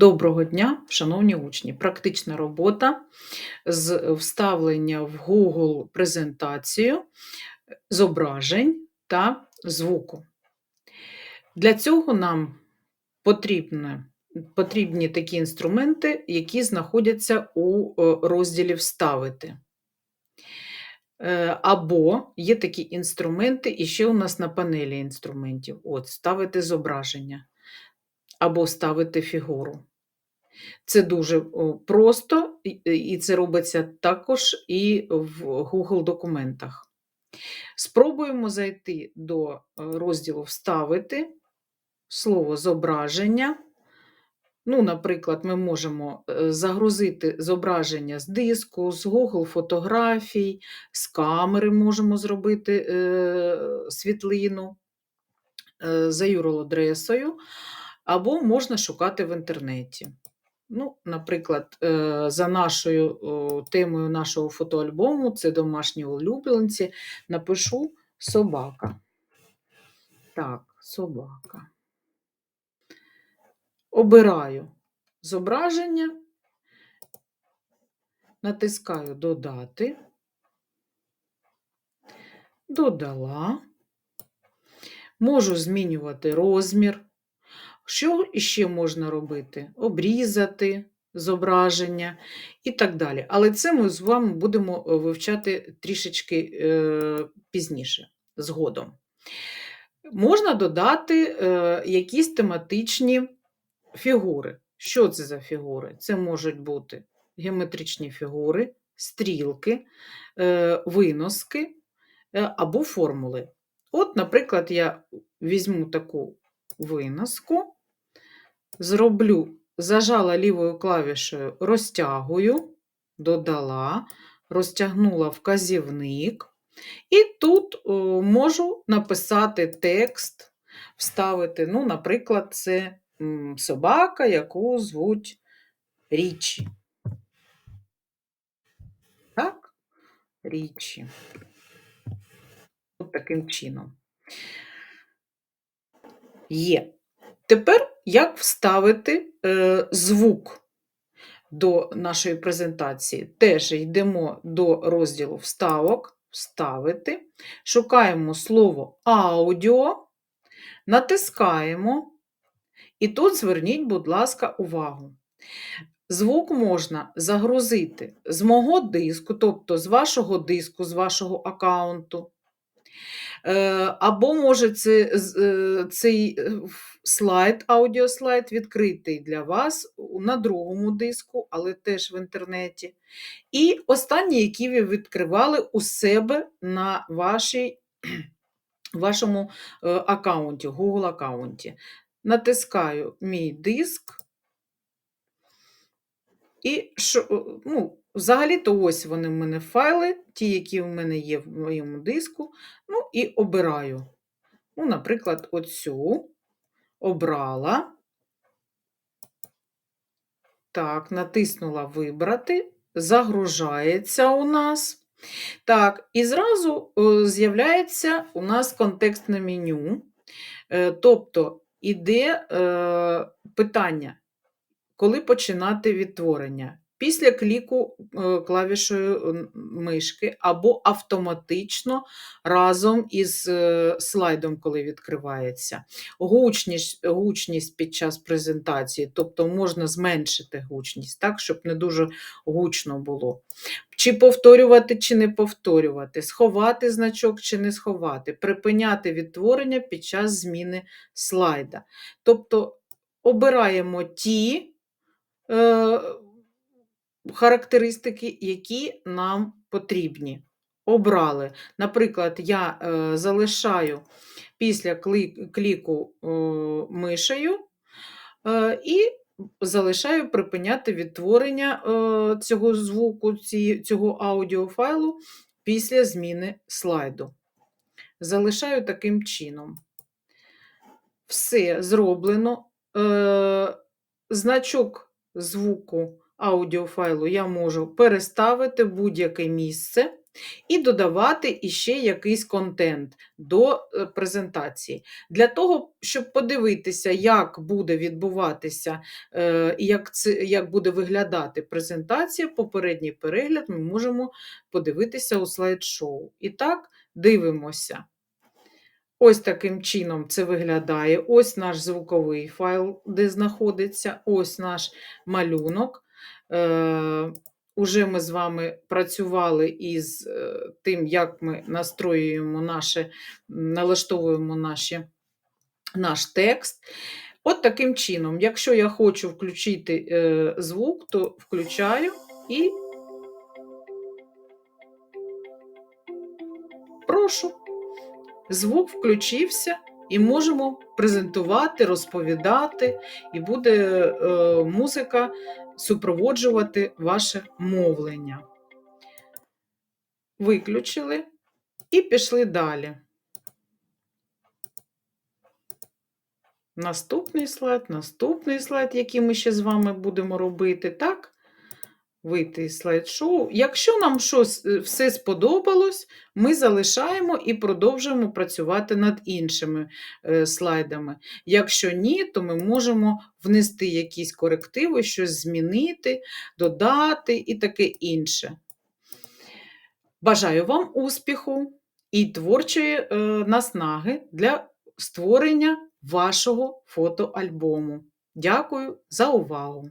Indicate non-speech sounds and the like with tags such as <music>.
Доброго дня, шановні учні! Практична робота з вставлення в Google презентацію зображень та звуку. Для цього нам потрібні, потрібні такі інструменти, які знаходяться у е, розділі Вставити. Е, Або є такі інструменти, і ще у нас на панелі інструментів. От, Ставити зображення або ставити фігуру. Це дуже просто, і це робиться також і в Google документах. Спробуємо зайти до е, розділу Вставити слово зображення. Ну, Наприклад, ми можемо е, загрузити зображення з диску, з Google фотографій, з камери можемо зробити е, світлину е, за URL-адресою, або можна шукати в інтернеті. Ну, Наприклад, е, за нашою темою нашого фотоальбому, це домашні улюбленці, напишу собака. Так, собака. Обираю зображення, натискаю Додати, додала, можу змінювати розмір. Що ще можна робити? Обрізати зображення і так далі. Але це ми з вами будемо е, вивчати трішечки е, пізніше, згодом. Можна додати е, якісь тематичні фігури. Що це за фігури? Це можуть бути геометричні фігури, стрілки, е, виноски е, або формули. От, наприклад, я візьму таку виноску зроблю, зажала лівою клавішею, розтягую, додала, розтягнула вказівник, і тут о, можу написати текст, вставити, ну, наприклад, це собака, яку звуть Річі. Так, Річі. От таким чином. Є. Тепер як вставити е, звук до нашої презентації? Теж йдемо до розділу вставок, вставити, шукаємо слово аудіо, натискаємо, і тут зверніть, будь ласка, увагу. Звук можна загрузити з мого диску, тобто з вашого диску, з вашого аккаунту. Е, або може е, цей е, слайд, аудіослайд відкритий для вас на другому диску, але теж в інтернеті. І останні, які ви відкривали у себе на вашій, <clears throat> вашому аккаунті, Google аккаунті. Натискаю мій диск. І ну, Взагалі-то ось вони в мене файли, ті, які в мене є в моєму диску. Ну і обираю. Ну, Наприклад, оцю обрала. Так, натиснула Вибрати, загружається у нас. Так, і зразу з'являється у нас контекстне меню. Е, тобто іде е, питання, коли починати відтворення після кліку е, клавішою мишки, або автоматично разом із е, слайдом, коли відкривається. Гучність гучність під час презентації, тобто можна зменшити гучність, так, щоб не дуже гучно було. Чи повторювати, чи не повторювати, сховати значок чи не сховати, припиняти відтворення під час зміни слайда. Тобто обираємо ті. Е, характеристики, які нам потрібні. Обрали. Наприклад, я е, залишаю після кліку е, мишею е, і залишаю припиняти відтворення цього звуку, цього аудіофайлу після зміни слайду. Залишаю таким чином. Все зроблено. Значок звуку аудіофайлу я можу переставити будь-яке місце. і додавати іще якийсь контент до е, презентації. Для того, щоб подивитися, як буде відбуватися е, і як, як буде виглядати презентація, попередній перегляд ми можемо подивитися у слайд-шоу. І так, дивимося. Ось таким чином це виглядає. Ось наш звуковий файл, де знаходиться, ось наш малюнок. Е, Уже ми з вами працювали із е, тим, як ми настроюємо наше, налаштовуємо наші, наш текст. От таким чином, якщо я хочу включити е, звук, то включаю і прошу. Звук включився, і можемо презентувати, розповідати, і буде е, музика супроводжувати ваше мовлення. Виключили і пішли далі. Наступний слайд, наступний слайд, який ми ще з вами будемо робити, так? Вийти із слайд-шоу. Якщо нам щось е, все сподобалось, ми залишаємо і продовжуємо працювати над іншими е, слайдами. Якщо ні, то ми можемо внести якісь корективи, щось змінити, додати і таке інше. Бажаю вам успіху і творчої е, наснаги для створення вашого фотоальбому. Дякую за увагу!